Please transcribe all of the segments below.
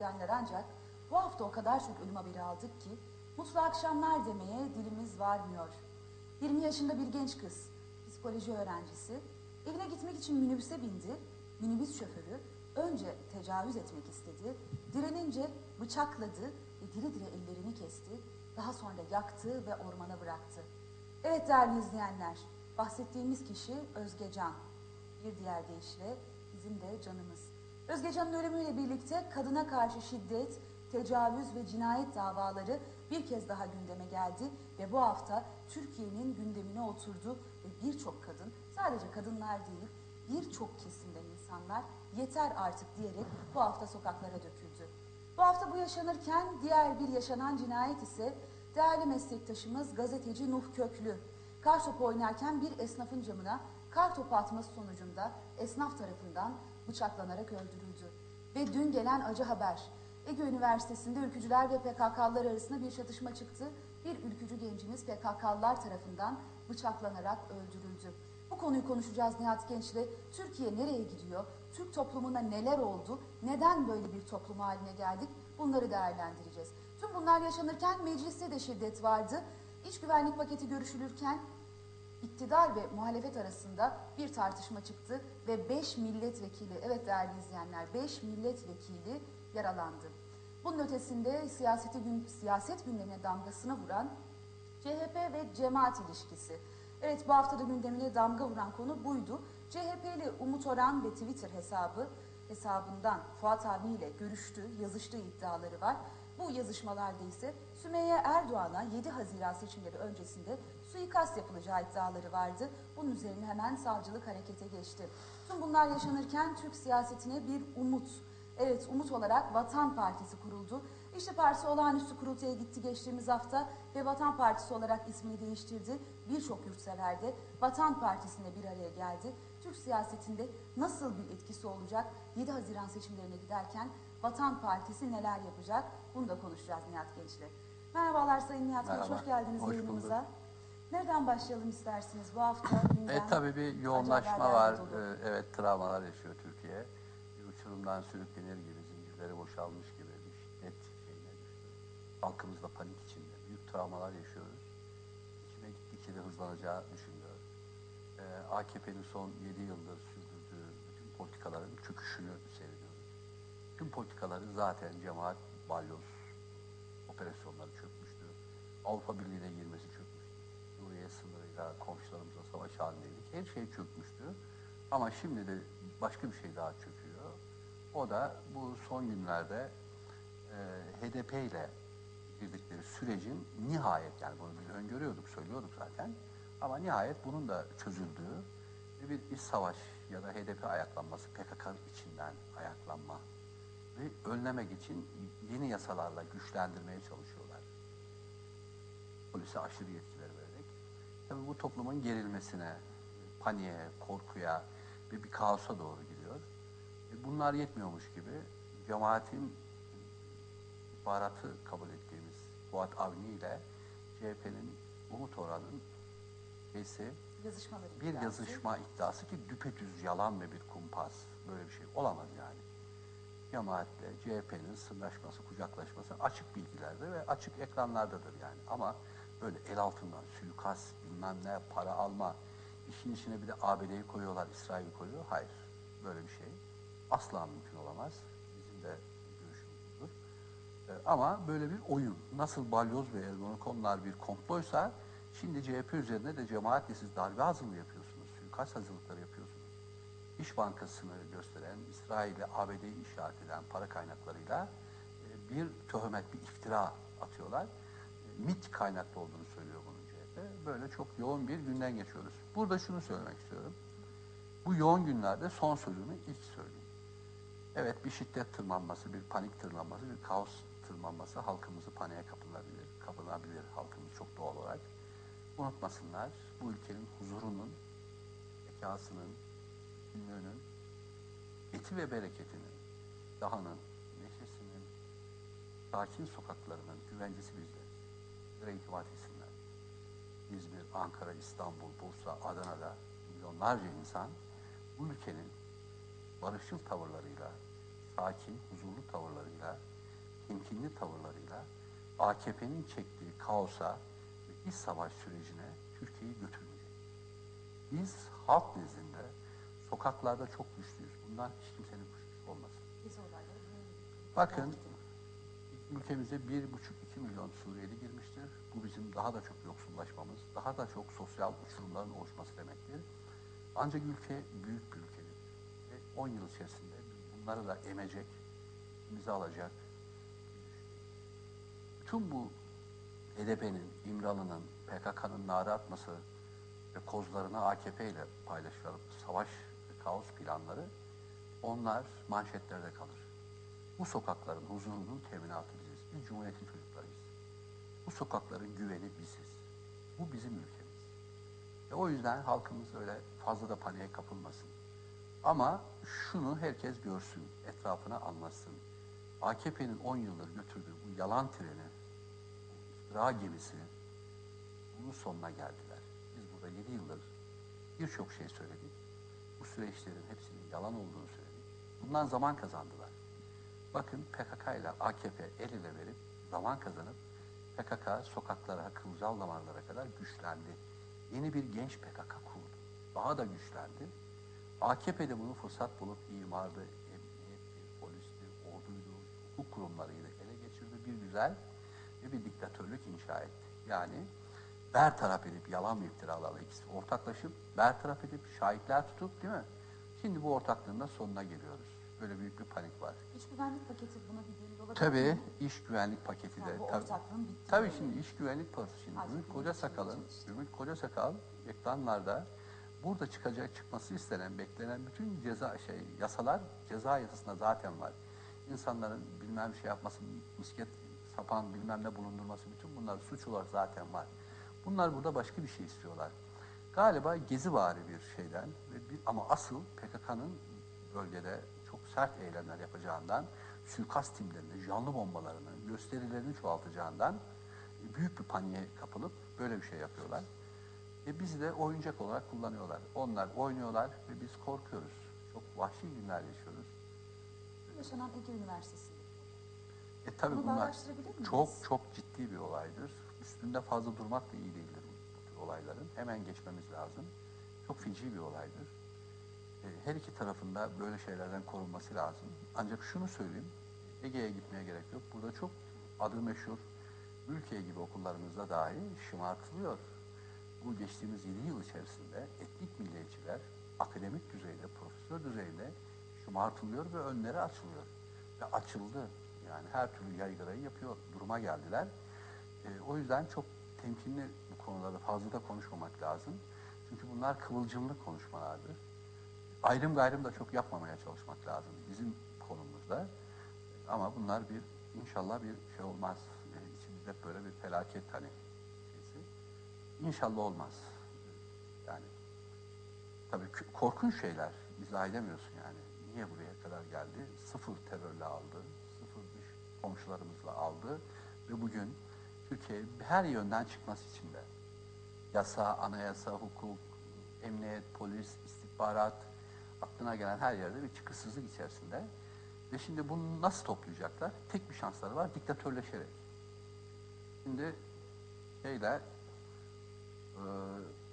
izleyenler ancak bu hafta o kadar çok ölüm haberi aldık ki mutlu akşamlar demeye dilimiz varmıyor. 20 yaşında bir genç kız, psikoloji öğrencisi, evine gitmek için minibüse bindi. Minibüs şoförü önce tecavüz etmek istedi, direnince bıçakladı ve diri diri ellerini kesti, daha sonra yaktı ve ormana bıraktı. Evet değerli izleyenler, bahsettiğimiz kişi Özge Can. Bir diğer deyişle bizim de canımız. Özgecan'ın ölümüyle birlikte kadına karşı şiddet, tecavüz ve cinayet davaları bir kez daha gündeme geldi ve bu hafta Türkiye'nin gündemine oturdu ve birçok kadın, sadece kadınlar değil, birçok kesimden insanlar yeter artık diyerek bu hafta sokaklara döküldü. Bu hafta bu yaşanırken diğer bir yaşanan cinayet ise değerli meslektaşımız gazeteci Nuh Köklü. Kartopu oynarken bir esnafın camına kartopu atması sonucunda esnaf tarafından bıçaklanarak öldürüldü. Ve dün gelen acı haber. Ege Üniversitesi'nde ülkücüler ve PKK'lılar arasında bir çatışma çıktı. Bir ülkücü gencimiz PKK'lılar tarafından bıçaklanarak öldürüldü. Bu konuyu konuşacağız Nihat Genç'le. Türkiye nereye gidiyor? Türk toplumuna neler oldu? Neden böyle bir toplum haline geldik? Bunları değerlendireceğiz. Tüm bunlar yaşanırken mecliste de şiddet vardı. İç güvenlik paketi görüşülürken iktidar ve muhalefet arasında bir tartışma çıktı ve 5 milletvekili, evet değerli izleyenler 5 milletvekili yaralandı. Bunun ötesinde siyaseti gün, siyaset gündemine damgasını vuran CHP ve cemaat ilişkisi. Evet bu haftada gündemine damga vuran konu buydu. CHP'li Umut Oran ve Twitter hesabı hesabından Fuat Avni ile görüştüğü, yazıştığı iddiaları var. Bu yazışmalarda ise Sümeyye Erdoğan'a 7 Haziran seçimleri öncesinde suikast yapılacağı iddiaları vardı. Bunun üzerine hemen savcılık harekete geçti. Tüm bunlar yaşanırken Türk siyasetine bir umut, evet umut olarak Vatan Partisi kuruldu. İşte parti olağanüstü kurultaya gitti geçtiğimiz hafta ve Vatan Partisi olarak ismini değiştirdi. Birçok yurtsever de Vatan Partisi'ne bir araya geldi. Türk siyasetinde nasıl bir etkisi olacak? 7 Haziran seçimlerine giderken Vatan Partisi neler yapacak? Bunu da konuşacağız Nihat Genç'le. Merhabalar Sayın Nihat Genç, Merhaba, hoş geldiniz hoş yayınımıza. bulduk. Nereden başlayalım istersiniz bu hafta? E tabii bir yoğunlaşma var. Ee, evet travmalar yaşıyor Türkiye. Bir uçurumdan sürüklenir gibi, zincirleri boşalmış gibi bir şiddet şeyine düştü. Halkımız da panik içinde. Büyük travmalar yaşıyoruz. İçime gittikçe de hızlanacağı düşünülüyor. Ee, AKP'nin son 7 yıldır sürdürdüğü bütün politikaların çöküşünü seyrediyoruz. Tüm politikaları zaten cemaat, balyoz operasyonları çökmüştü. Avrupa Birliği'ne girmesi çökmüştü. Suriye sınırıyla komşularımızla savaş halindeydik. Her şey çökmüştü. Ama şimdi de başka bir şey daha çöküyor. O da bu son günlerde e, HDP ile girdikleri sürecin nihayet yani bunu biz öngörüyorduk, söylüyorduk zaten. Ama nihayet bunun da çözüldüğü bir iç savaş ya da HDP ayaklanması, PKK içinden ayaklanma ve önlemek için yeni yasalarla güçlendirmeye çalışıyorlar polise aşırı yetkiler vererek. Tabii bu toplumun gerilmesine, paniğe, korkuya ve bir kaosa doğru gidiyor. E bunlar yetmiyormuş gibi cemaatin baharatı kabul ettiğimiz Fuat Avni ile CHP'nin Umut Oran'ın Yazışmaları bir iddiası. yazışma iddiası ki düpedüz yalan ve bir kumpas. Böyle bir şey olamaz yani. Cemaatle CHP'nin sırnaşması, kucaklaşması açık bilgilerde ve açık ekranlardadır yani. Ama böyle el altından suikast, bilmem ne, para alma, işin içine bir de ABD'yi koyuyorlar, İsrail'i koyuyor. Hayır, böyle bir şey asla mümkün olamaz. Bizim de görüşümüz budur. Ee, Ama böyle bir oyun, nasıl balyoz ve Ergonokonlar bir komploysa, şimdi CHP üzerine de cemaatle siz darbe hazırlığı yapıyorsunuz, suikast hazırlıkları yapıyorsunuz. İş Bankası'nı gösteren, İsrail'e ABD'yi işaret eden para kaynaklarıyla e, bir töhmet, bir iftira atıyorlar. MIT kaynaklı olduğunu söylüyor bunun CHP. Böyle çok yoğun bir günden geçiyoruz. Burada şunu söylemek istiyorum. Bu yoğun günlerde son sözümü ilk söyleyeyim. Evet bir şiddet tırmanması, bir panik tırmanması, bir kaos tırmanması halkımızı paniğe kapılabilir, kapılabilir halkımız çok doğal olarak. Unutmasınlar bu ülkenin huzurunun, bekasının, bütünlüğünün, eti ve bereketinin, dağının, neşesinin, sakin sokaklarının güvencesi bizleriz. Bizlere itimat etsinler. İzmir, Ankara, İstanbul, Bursa, Adana'da milyonlarca insan bu ülkenin barışçıl tavırlarıyla, sakin, huzurlu tavırlarıyla temkinli tavırlarıyla AKP'nin çektiği kaosa ve iç savaş sürecine Türkiye'yi götürmeyecek. Biz halk nezdinde sokaklarda çok güçlüyüz. Bundan hiç kimsenin kuşkusu olmasın. Bakın. Ülkemize bir buçuk iki milyon Suriyeli girmiştir. Bu bizim daha da çok yoksullaşmamız, daha da çok sosyal uçurumların oluşması demektir. Ancak ülke büyük bir ülkedir. Ve 10 yıl içerisinde bunları da emecek, imize alacak. Bütün bu HDP'nin, İmralı'nın, PKK'nın nara atması ve kozlarını AKP ile paylaşılıp savaş ve kaos planları onlar manşetlerde kalır. Bu sokakların huzurunun teminatı biziz. Biz Cumhuriyet'in çocuklarıyız. Bu sokakların güveni biziz. Bu bizim ülkemiz. Ve o yüzden halkımız öyle fazla da paniğe kapılmasın. Ama şunu herkes görsün, etrafına anlasın. AKP'nin 10 yıldır götürdüğü bu yalan treni, iftira gemisi, bunun sonuna geldiler. Biz burada 7 yıldır birçok şey söyledik. Bu süreçlerin hepsinin yalan olduğunu söyledik. Bundan zaman kazandılar. Bakın PKK ile AKP el ele verip zaman kazanıp PKK sokaklara, kılcal damarlara kadar güçlendi. Yeni bir genç PKK kurdu. Daha da güçlendi. AKP de bunu fırsat bulup imardı, emniyetti, polisti, orduydu, hukuk kurumlarıyla ele geçirdi. Bir güzel ve bir diktatörlük inşa etti. Yani bertaraf edip yalan ve iftiralarla ikisi ortaklaşıp bertaraf edip şahitler tutup değil mi? Şimdi bu ortaklığın da sonuna geliyoruz. Böyle büyük bir panik var. İç güvenlik paketi buna bir delil olabilir Tabii mi? iş güvenlik paketi de. Yani bu tabii, ortaklığın bittiği tabii şimdi iş güvenlik parası şimdi. Ümit Koca Sakal'ın. Ümit Koca Sakal ekranlarda burada çıkacak çıkması istenen, beklenen bütün ceza şey yasalar ceza yasasında zaten var. İnsanların bilmem şey yapması, misket sapan bilmem ne bulundurması bütün bunlar suç olarak zaten var. Bunlar burada başka bir şey istiyorlar. Galiba gezi bir şeyden ve bir, ama asıl PKK'nın bölgede sert eylemler yapacağından, suikast timlerini, canlı bombalarını, gösterilerini çoğaltacağından büyük bir paniğe kapılıp böyle bir şey yapıyorlar. E bizi de oyuncak olarak kullanıyorlar. Onlar oynuyorlar ve biz korkuyoruz. Çok vahşi günler yaşıyoruz. Yaşanan Ege Üniversitesi'nde. E tabii Bunu bunlar çok çok ciddi bir olaydır. Üstünde fazla durmak da iyi değildir bu, bu tür olayların. Hemen geçmemiz lazım. Çok feci bir olaydır. E, her iki tarafında böyle şeylerden korunması lazım. Ancak şunu söyleyeyim, Ege'ye gitmeye gerek yok. Burada çok adı meşhur ülke gibi okullarımızda dahi şımartılıyor. Bu geçtiğimiz 7 yıl içerisinde etnik milliyetçiler akademik düzeyde, profesör düzeyde şımartılıyor ve önleri açılıyor. Ve açıldı. Yani her türlü yaygarayı yapıyor. Duruma geldiler. E, o yüzden çok temkinli bu konularda fazla da konuşmamak lazım. Çünkü bunlar kıvılcımlı konuşmalardır. Ayrım gayrım da çok yapmamaya çalışmak lazım bizim konumuzda. Ama bunlar bir inşallah bir şey olmaz. İçimizde böyle bir felaket hani şeysi. İnşallah olmaz. Yani tabii korkunç şeyler izah edemiyorsun yani. Niye buraya kadar geldi? Sıfır terörle aldı, sıfır dış komşularımızla aldı ve bugün Türkiye her yönden çıkması için de yasa, anayasa, hukuk, emniyet, polis, istihbarat aklına gelen her yerde bir çıkışsızlık içerisinde. Ve şimdi bunu nasıl toplayacaklar? Tek bir şansları var, diktatörleşerek. Şimdi şeyle e,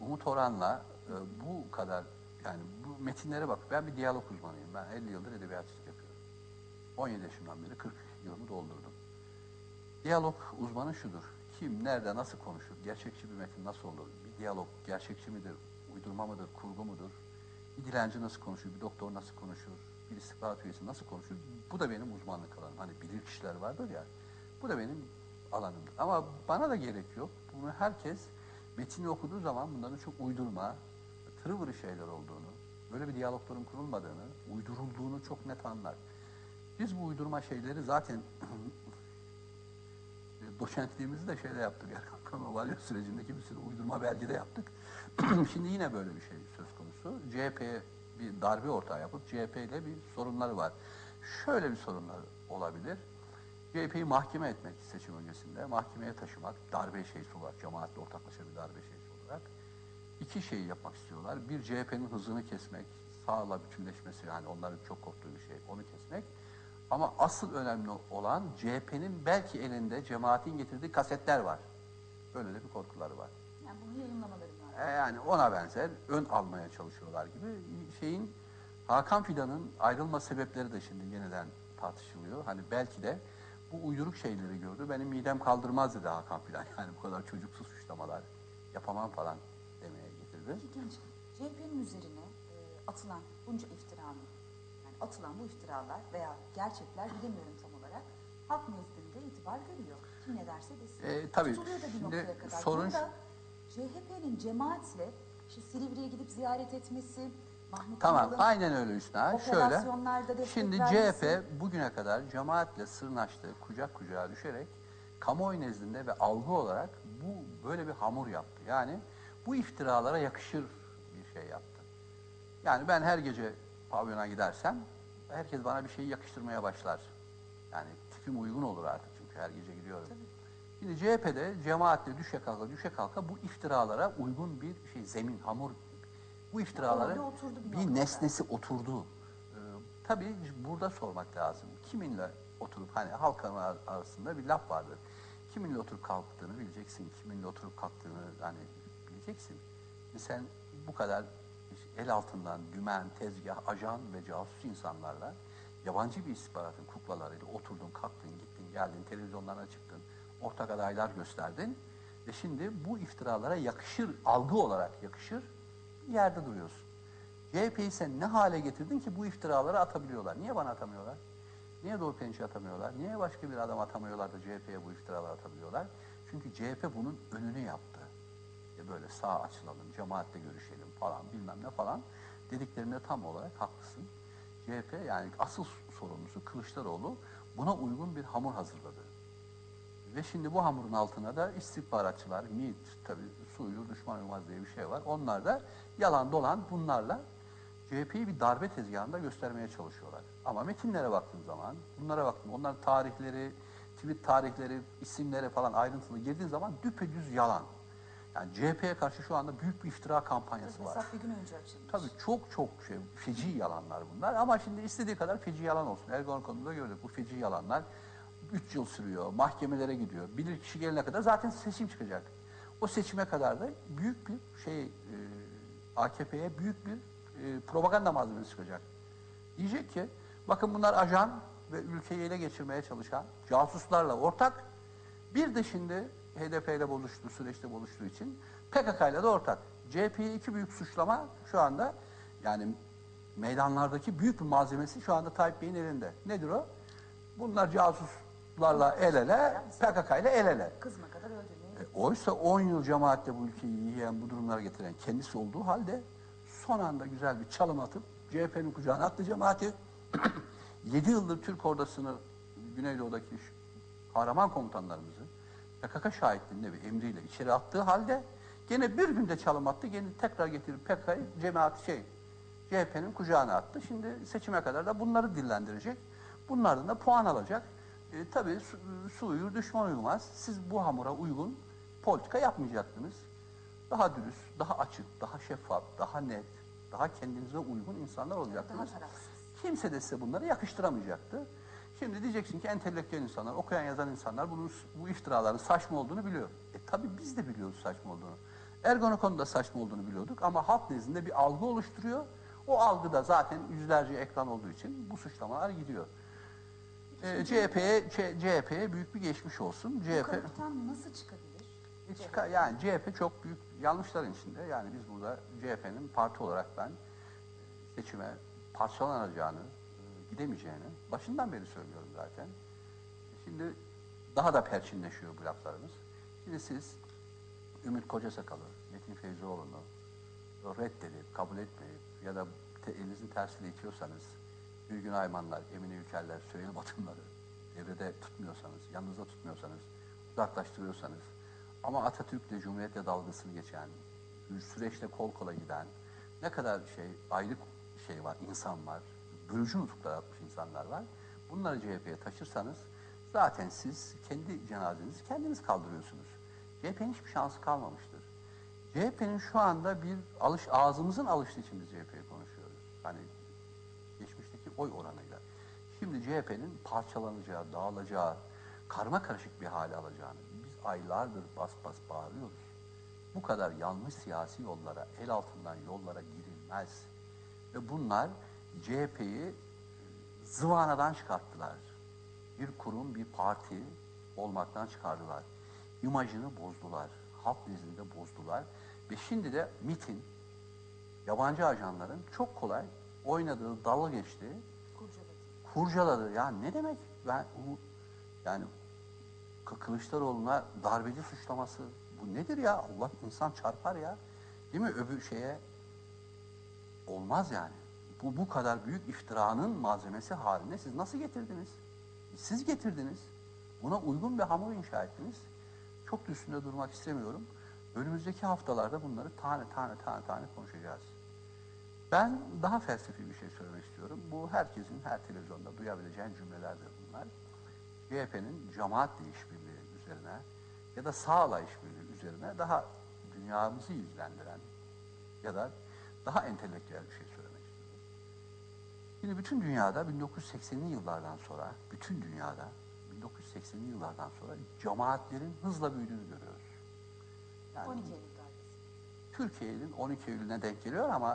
Umut Orhan'la e, bu kadar yani bu metinlere bak. Ben bir diyalog uzmanıyım. Ben 50 yıldır edebiyatçılık yapıyorum. 17 yaşımdan beri 40 yılımı doldurdum. Diyalog uzmanı şudur. Kim, nerede, nasıl konuşur? Gerçekçi bir metin nasıl olur? Bir diyalog gerçekçi midir? Uydurma mıdır? Kurgu mudur? Dilenci nasıl konuşur? Bir doktor nasıl konuşur? Bir istihbarat üyesi nasıl konuşur? Bu da benim uzmanlık alanım. Hani bilir kişiler vardır ya. Bu da benim alanımdır. Ama bana da gerek yok. Bunu herkes metini okuduğu zaman bunların çok uydurma, tırıvırı şeyler olduğunu, böyle bir diyalogların kurulmadığını, uydurulduğunu çok net anlar. Biz bu uydurma şeyleri zaten doçentliğimizi de şeyde yaptık. Erkan Ovalya sürecindeki bir sürü uydurma belgede yaptık. Şimdi yine böyle bir şey söz konusu. CHP'ye bir darbe ortağı yapıp CHP ile bir sorunları var. Şöyle bir sorunlar olabilir. CHP'yi mahkeme etmek seçim öncesinde, mahkemeye taşımak, darbe şeysi olarak, cemaatle ortaklaşa bir darbe şeysi olarak iki şeyi yapmak istiyorlar. Bir CHP'nin hızını kesmek, sağla bütünleşmesi yani onların çok korktuğu bir şey, onu kesmek. Ama asıl önemli olan CHP'nin belki elinde cemaatin getirdiği kasetler var. Öyle de bir korkuları var. Yani bunu yayınlamaları Yani ona benzer ön almaya çalışıyorlar gibi şeyin Hakan Fidan'ın ayrılma sebepleri de şimdi yeniden tartışılıyor. Hani belki de bu uyduruk şeyleri gördü. Benim midem kaldırmaz dedi Hakan Fidan. Yani bu kadar çocuksuz suçlamalar yapamam falan demeye getirdi. Genç, CHP'nin üzerine e, atılan bunca iftiranın, yani atılan bu iftiralar veya gerçekler bilemiyorum tam olarak, halk nezdinde itibar görüyor. Kim ne derse desin. E, tabii. Tutuluyor da bir Şimdi noktaya kadar. sorun Burada CHP'nin cemaatle işte Silivri'ye gidip ziyaret etmesi, Mahmut Tamam, Ünal'ın aynen öyle Hüsnü. Şöyle, operasyonlarda destek şimdi vermesi- CHP bugüne kadar cemaatle sırnaştı, kucak kucağa düşerek kamuoyu nezdinde ve algı olarak bu böyle bir hamur yaptı. Yani bu iftiralara yakışır bir şey yaptı. Yani ben her gece pavyona gidersem herkes bana bir şey yakıştırmaya başlar. Yani tipim uygun olur artık çünkü her gece gidiyorum. Şimdi CHP'de cemaatle düşe kalka düşe kalka bu iftiralara uygun bir şey zemin, hamur bu oturdu bir bir, nesnesi oturdu. Ee, tabii burada sormak lazım. Kiminle oturup hani halk ar- arasında bir laf vardır. Kiminle oturup kalktığını bileceksin. Kiminle oturup kalktığını hani bileceksin. Sen bu kadar el altından dümen, tezgah, ajan ve casus insanlarla yabancı bir istihbaratın kuklalarıyla oturdun, kalktın, gittin, geldin, televizyonlara çıktın, ortak adaylar gösterdin. Ve şimdi bu iftiralara yakışır, algı olarak yakışır bir yerde duruyorsun. CHP'yi sen ne hale getirdin ki bu iftiraları atabiliyorlar? Niye bana atamıyorlar? Niye Doğu Perinç'i atamıyorlar? Niye başka bir adam atamıyorlar da CHP'ye bu iftiraları atabiliyorlar? Çünkü CHP bunun önünü yaptı. E böyle sağ açılalım, cemaatle görüşelim falan bilmem ne falan dediklerinde tam olarak haklısın. CHP yani asıl sorumlusu Kılıçdaroğlu buna uygun bir hamur hazırladı. Ve şimdi bu hamurun altına da istihbaratçılar, MİT, tabii suyur, düşman olmaz diye bir şey var. Onlar da yalan dolan bunlarla CHP'yi bir darbe tezgahında göstermeye çalışıyorlar. Ama metinlere baktığın zaman, bunlara baktın, onların tarihleri, tweet tarihleri, isimleri falan ayrıntılı girdiğin zaman düpedüz yalan. Yani CHP'ye karşı şu anda büyük bir iftira kampanyası var. Hesap bir gün önce açılmış. Tabii çok çok şey, feci yalanlar bunlar ama şimdi istediği kadar feci yalan olsun. Erdoğan konusunda gördük bu feci yalanlar 3 yıl sürüyor, mahkemelere gidiyor. Bilir kişi gelene kadar zaten seçim çıkacak. O seçime kadar da büyük bir şey, e, AKP'ye büyük bir e, propaganda malzemesi çıkacak. Diyecek ki, bakın bunlar ajan ve ülkeyi ele geçirmeye çalışan casuslarla ortak. Bir de şimdi HDP ile buluştuğu süreçte buluştuğu için PKK ile de ortak. CHP'yi iki büyük suçlama şu anda yani meydanlardaki büyük bir malzemesi şu anda Tayyip Bey'in elinde. Nedir o? Bunlar casuslarla el ele, PKK ile el ele. Kızma kadar öldürmeyi. E, oysa 10 yıl cemaatle bu ülkeyi yiyen, bu durumlara getiren kendisi olduğu halde son anda güzel bir çalım atıp CHP'nin kucağına attı cemaati. 7 yıldır Türk ordusunu Güneydoğu'daki kahraman komutanlarımızı PKK şahitliğinde bir emriyle içeri attığı halde gene bir günde çalım attı. Gene tekrar getirip PKK'yı cemaat şey CHP'nin kucağına attı. Şimdi seçime kadar da bunları dillendirecek. Bunlardan da puan alacak. E, tabii su, su uyur, düşman uyumaz. Siz bu hamura uygun politika yapmayacaktınız. Daha dürüst, daha açık, daha şeffaf, daha net, daha kendinize uygun insanlar olacaktınız. Daha. Kimse de size bunları yakıştıramayacaktı. Şimdi diyeceksin ki entelektüel insanlar, okuyan yazan insanlar bunun, bu iftiraların saçma olduğunu biliyor. E tabii biz de biliyoruz saçma olduğunu. Ergonokon da saçma olduğunu biliyorduk ama halk nezdinde bir algı oluşturuyor. O algıda zaten yüzlerce ekran olduğu için bu suçlamalar gidiyor. Ee, CHP'ye CHP'ye büyük bir geçmiş olsun. CHP kalıptan nasıl çıkabilir? e, çıkar- yani CHP çok büyük yanlışların içinde. Yani biz burada CHP'nin parti olarak ben e, seçime parçalanacağını, e, gidemeyeceğini başından beri söylüyorum zaten. Şimdi daha da perçinleşiyor bu laflarımız. Şimdi siz Ümit Kocasakal'ı, Metin Feyzioğlu'nu reddedip, kabul etmeyip ya da te, elinizin tersiyle itiyorsanız Gülgün Aymanlar, Emine Ülkerler, Süheyl Batımları devrede tutmuyorsanız, yanınızda tutmuyorsanız, uzaklaştırıyorsanız ama Atatürk'le, Cumhuriyet'le dalgasını geçen, süreçte kol kola giden ne kadar şey ayrı şey var, insan var, bölücü nutuklar atmış insanlar var. Bunları CHP'ye taşırsanız zaten siz kendi cenazenizi kendiniz kaldırıyorsunuz. CHP'nin hiçbir şansı kalmamıştır. CHP'nin şu anda bir alış ağzımızın alıştığı için biz CHP'yi konuşuyoruz. Hani oy oranıyla. Şimdi CHP'nin parçalanacağı, dağılacağı, karma karışık bir hale alacağını biz aylardır bas bas bağırıyoruz. Bu kadar yanlış siyasi yollara, el altından yollara girilmez. Ve bunlar CHP'yi zıvanadan çıkarttılar. Bir kurum, bir parti olmaktan çıkardılar. İmajını bozdular. Halk nezdinde bozdular. Ve şimdi de MIT'in, yabancı ajanların çok kolay oynadığı, dalga geçti, Kurcaladı. Ya ne demek? Ben yani Kı- Kılıçdaroğlu'na darbeci suçlaması bu nedir ya? Allah insan çarpar ya. Değil mi? Öbür şeye olmaz yani. Bu bu kadar büyük iftiranın malzemesi haline siz nasıl getirdiniz? Siz getirdiniz. Buna uygun bir hamur inşa ettiniz. Çok üstünde durmak istemiyorum. Önümüzdeki haftalarda bunları tane tane tane tane konuşacağız. Ben daha felsefi bir şey söylemek istiyorum. Bu herkesin her televizyonda duyabileceğin cümlelerdir bunlar. CHP'nin cemaatle işbirliği üzerine ya da sağla işbirliği üzerine daha dünyamızı yüzlendiren ya da daha entelektüel bir şey söylemek istiyorum. Şimdi bütün dünyada 1980'li yıllardan sonra, bütün dünyada 1980'li yıllardan sonra cemaatlerin hızla büyüdüğünü görüyoruz. Yani 12 Eylül. Türkiye'nin 12 Eylül'üne denk geliyor ama